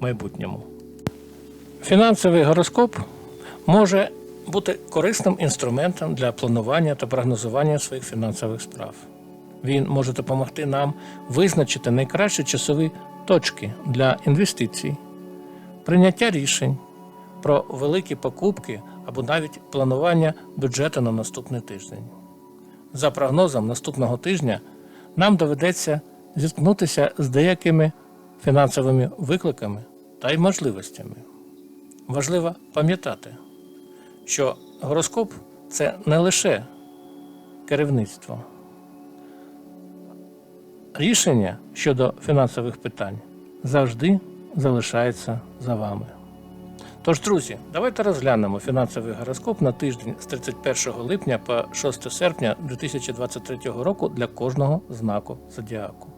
майбутньому. Фінансовий гороскоп може бути корисним інструментом для планування та прогнозування своїх фінансових справ. Він може допомогти нам визначити найкращі часові точки для інвестицій, прийняття рішень про великі покупки або навіть планування бюджету на наступний тиждень. За прогнозом наступного тижня нам доведеться зіткнутися з деякими фінансовими викликами та й можливостями. Важливо пам'ятати, що гороскоп це не лише керівництво. Рішення щодо фінансових питань завжди залишається за вами. Тож, друзі, давайте розглянемо фінансовий гороскоп на тиждень з 31 липня по 6 серпня 2023 року для кожного знаку зодіаку.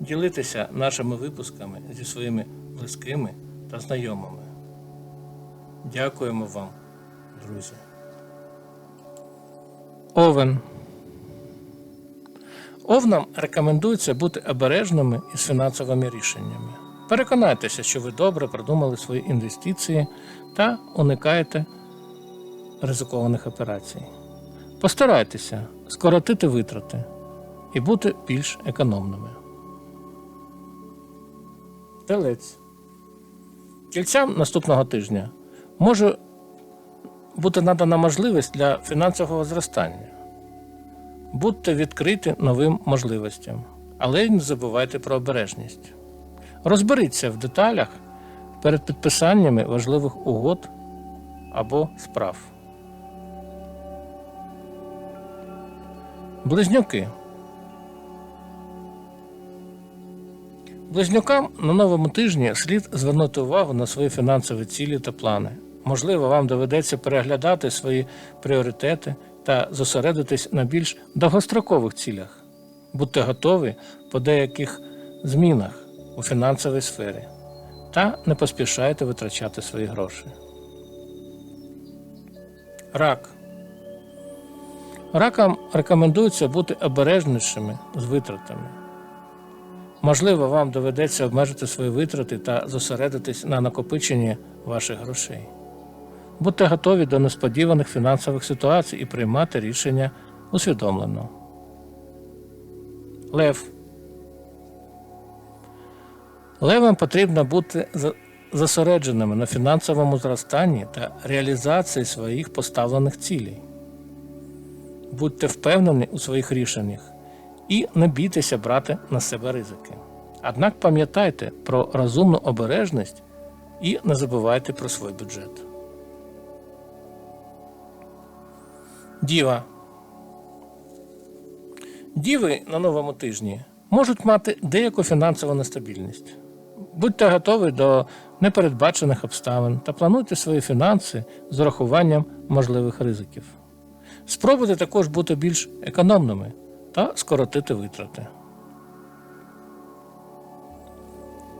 ділитися нашими випусками зі своїми близькими та знайомими. Дякуємо вам, друзі. Овен. Овнам рекомендується бути обережними із фінансовими рішеннями. Переконайтеся, що ви добре продумали свої інвестиції та уникаєте ризикованих операцій. Постарайтеся скоротити витрати і бути більш економними. Телець. Кільцям наступного тижня може бути надана можливість для фінансового зростання. Будьте відкриті новим можливостям, але не забувайте про обережність. Розберіться в деталях перед підписаннями важливих угод або справ. Близнюки. Близнюкам на новому тижні слід звернути увагу на свої фінансові цілі та плани. Можливо, вам доведеться переглядати свої пріоритети та зосередитись на більш довгострокових цілях. Будьте готові по деяких змінах у фінансовій сфері та не поспішайте витрачати свої гроші. Рак. Ракам рекомендується бути обережнішими з витратами. Можливо, вам доведеться обмежити свої витрати та зосередитись на накопиченні ваших грошей. Будьте готові до несподіваних фінансових ситуацій і приймати рішення усвідомлено. Лев. Левам потрібно бути зосередженими на фінансовому зростанні та реалізації своїх поставлених цілей. Будьте впевнені у своїх рішеннях і не бійтеся брати на себе ризики. Однак пам'ятайте про розумну обережність і не забувайте про свій бюджет. Діва. Діви на новому тижні можуть мати деяку фінансову нестабільність. Будьте готові до непередбачених обставин та плануйте свої фінанси з урахуванням можливих ризиків. Спробуйте також бути більш економними та скоротити витрати.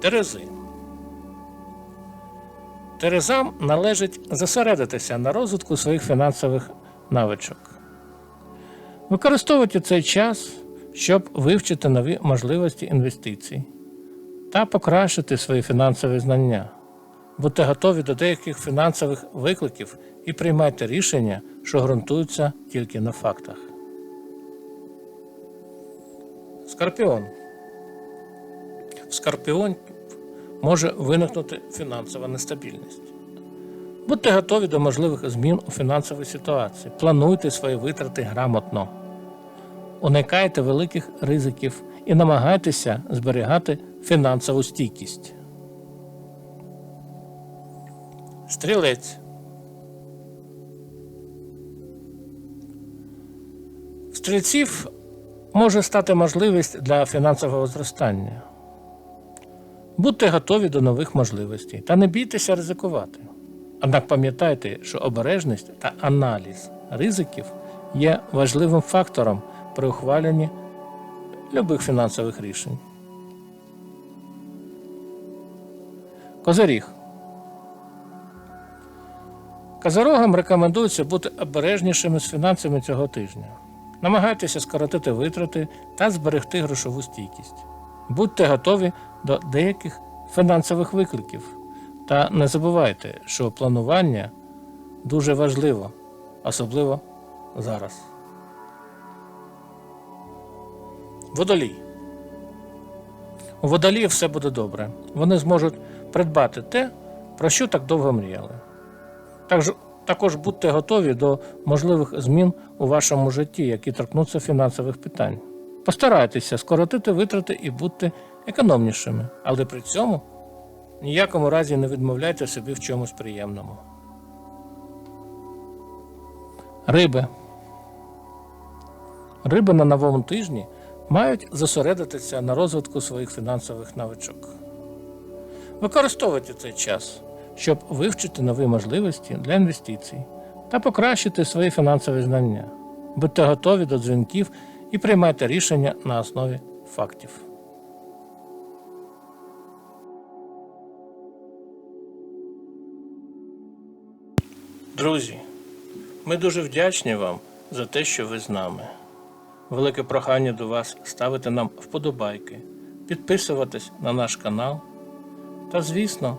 Терези. Терезам належить зосередитися на розвитку своїх фінансових навичок. Використовуйте цей час, щоб вивчити нові можливості інвестицій та покращити свої фінансові знання. Будьте готові до деяких фінансових викликів і приймайте рішення, що ґрунтуються тільки на фактах. Скорпіон. скорпіонів може виникнути фінансова нестабільність. Будьте готові до можливих змін у фінансовій ситуації. Плануйте свої витрати грамотно. Уникайте великих ризиків і намагайтеся зберігати фінансову стійкість. Стрілець. Стрільців може стати можливість для фінансового зростання. Будьте готові до нових можливостей та не бійтеся ризикувати. Однак пам'ятайте, що обережність та аналіз ризиків є важливим фактором при ухваленні любих фінансових рішень. Козиріг. Козирогам рекомендується бути обережнішими з фінансами цього тижня. Намагайтеся скоротити витрати та зберегти грошову стійкість. Будьте готові до деяких фінансових викликів. Та не забувайте, що планування дуже важливо, особливо зараз. Водолій. У водоліїв все буде добре. Вони зможуть придбати те, про що так довго мріяли. Також, також будьте готові до можливих змін у вашому житті, які торкнуться фінансових питань. Постарайтеся скоротити витрати і будьте економнішими, але при цьому ніякому разі не відмовляйте собі в чомусь приємному. Риби. Риби на новому тижні мають зосередитися на розвитку своїх фінансових навичок. Використовуйте цей час, щоб вивчити нові можливості для інвестицій та покращити свої фінансові знання. Будьте готові до дзвінків і приймайте рішення на основі фактів. Друзі, ми дуже вдячні вам за те, що ви з нами. Велике прохання до вас ставити нам вподобайки, підписуватись на наш канал та, звісно,